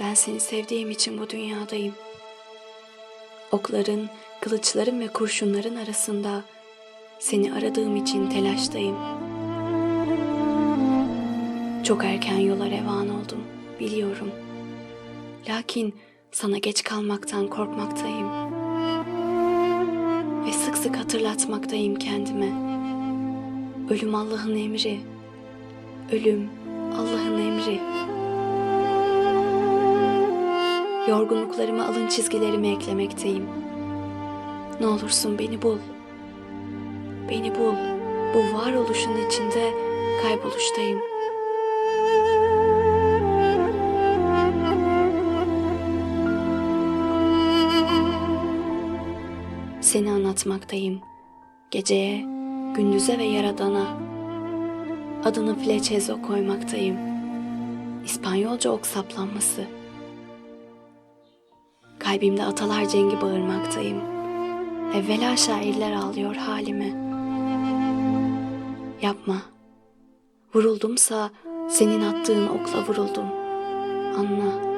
Ben seni sevdiğim için bu dünyadayım. Okların, kılıçların ve kurşunların arasında seni aradığım için telaştayım. Çok erken yola revan oldum, biliyorum. Lakin sana geç kalmaktan korkmaktayım. Ve sık sık hatırlatmaktayım kendime. Ölüm Allah'ın emri. Ölüm Allah'ın emri. Yorgunluklarıma alın çizgilerimi eklemekteyim. Ne olursun beni bul. Beni bul. Bu varoluşun içinde kayboluştayım. Seni anlatmaktayım. Geceye, gündüze ve yaradana. Adını Flechezo koymaktayım. İspanyolca ok saplanması. Kalbimde atalar cengi bağırmaktayım. Evvela şairler ağlıyor halimi. Yapma. Vuruldumsa senin attığın okla vuruldum. Anla.